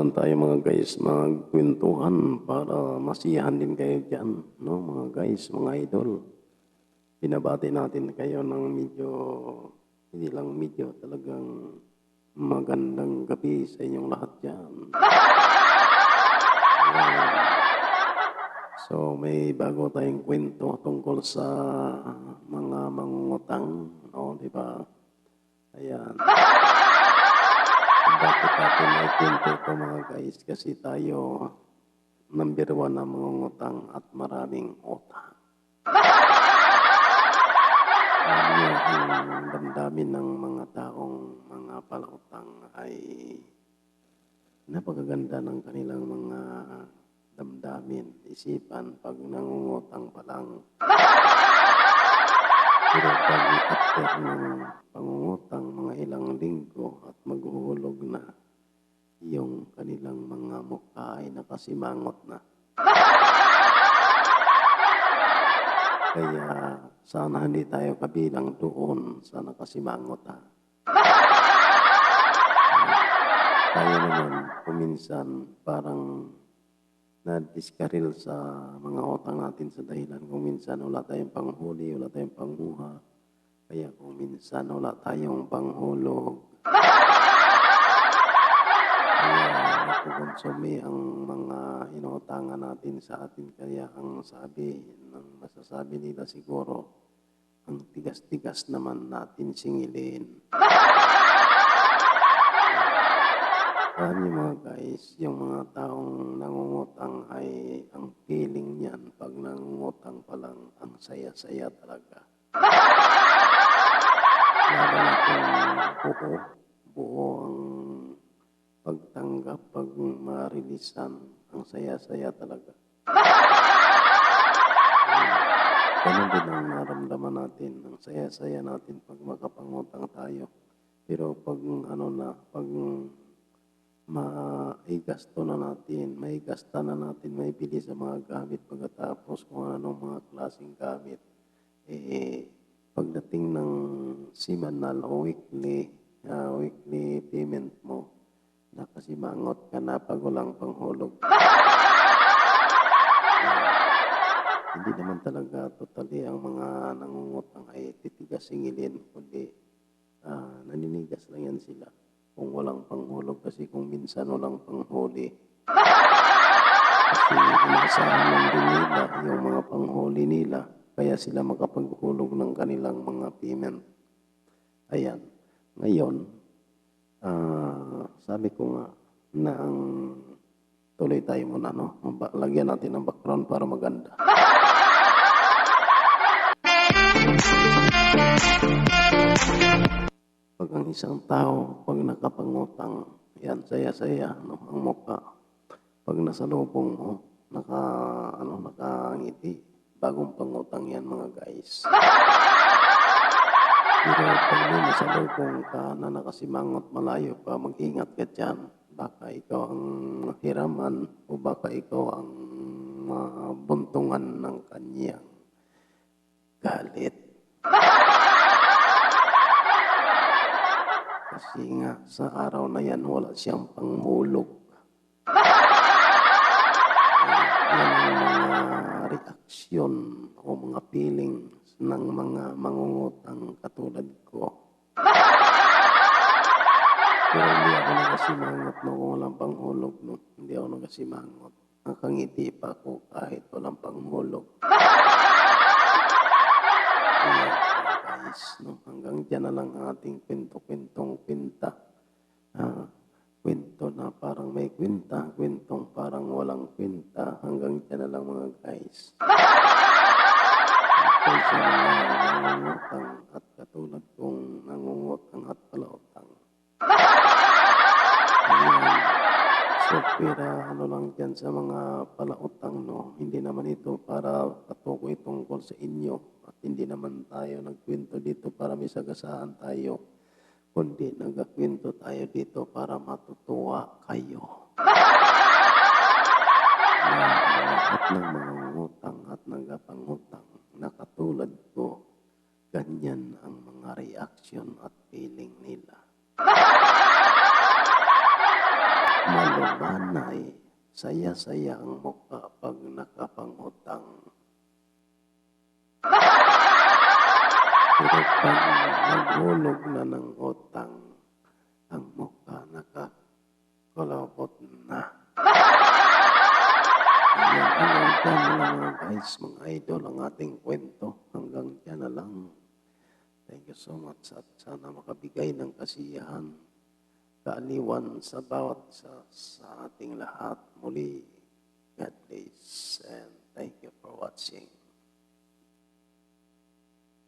naman tayo mga guys magkwentuhan para masiyahan din kayo dyan, no mga guys, mga idol. Binabati natin kayo ng medyo, hindi lang medyo, talagang magandang gabi sa inyong lahat dyan. So may bago tayong kwento tungkol sa mga mangungutang, no, di ba? Ayan. Kwento ito mga guys? Kasi tayo number one na mangungutang at maraming utang. Niyo, ang damdamin ng mga taong mga palautang ay napakaganda ng kanilang mga damdamin, isipan pag nangungutang pa lang. Pero pag ng pangungutang mga ilang linggo at maghuhulog na, yung kanilang mga mukha ay nakasimangot na. Kaya sana hindi tayo kabilang doon sa nakasimangot ha. Tayo naman kuminsan parang na-discarril sa mga utang natin sa dahilan kung minsan wala tayong panghuli, wala tayong panghuha. Kaya kung minsan wala tayong panghulog. Kaya nakukonsumi ang mga inuutangan natin sa atin. Kaya ang sabi, ng masasabi nila siguro, ang tigas-tigas naman natin singilin. Alam mga guys, yung mga taong nangungutang ay ang feeling niyan pag nangungutang pa lang, ang saya-saya talaga. Lalo na kung buo, buo ang pagtanggap, pag marilisan, ang saya-saya talaga. Ganun din ang naramdaman natin, ang saya-saya natin pag makapangutang tayo. Pero pag ano na, pag maigasto na natin, may gasta na natin, may bili sa mga gamit pagkatapos kung anong mga klaseng gamit. Eh, pagdating ng semanal o weekly, ah, weekly payment mo, nakasimangot ka na pag walang panghulog. Ah, hindi naman talaga totally ang mga nangungutang ay titigas singilin, kundi ah, naninigas lang yan sila kung walang panghulog kasi kung minsan walang panghuli. Kasi inaasahan lang din nila yung mga panghuli nila kaya sila makapaghulog ng kanilang mga payment. Ayan. Ngayon, ah, sabi ko nga na ang tuloy tayo muna, no? Lagyan natin ng background para maganda. Pag ang isang tao, pag nakapangutang, yan, saya-saya, no, ang mukha. Pag nasa lubong mo, naka, ano, nakangiti, bagong pangutang yan, mga guys. Pero pag may nasa lubong ka na nakasimangot malayo pa, mag-ingat ka dyan. Baka ikaw ang hiraman o baka ikaw ang mabuntungan ng kanyang galit. Kasi nga, sa araw na yan, wala siyang panghulog. Yan ang mga reaksyon o mga feelings ng mga mangungutang katulad ko. Pero hindi ako nagasimangot no, kung walang panghulog. No. Hindi ako nagasimangot. Nakangiti pa ako kahit walang panghulog. Kaya, guys, no, hanggang dyan na lang ang ating kwento-kwentong kwenta. Ah, kwento na parang may kwenta, kwentong parang walang kwenta. Hanggang dyan na lang mga guys. Kung sa mga nangungutang at katulad kong nangungutang at palautang. Ayan. So, pera, ano lang dyan sa mga palautang, no? Hindi naman ito para patukoy tungkol sa inyo. At hindi naman tayo nagkwento dito para may sagasaan tayo. Kundi nagkwento tayo dito para matutuwa kayo. Na lahat ng mga ngutang at nagapangutang na katulad ko, ganyan ang mga reaction at feeling nila. malumanay, saya-saya ang mukha pag nakapangutang. Pero pag naghulog na ng utang, ang mukha nakakulabot na. Ayan, lang mga guys, mga idol, ang ating kwento. Hanggang dyan na lang. Thank you so much at sana makabigay ng kasiyahan, kaaliwan sa bawat sa, sa ating lahat. Muli, God bless and thank you for watching.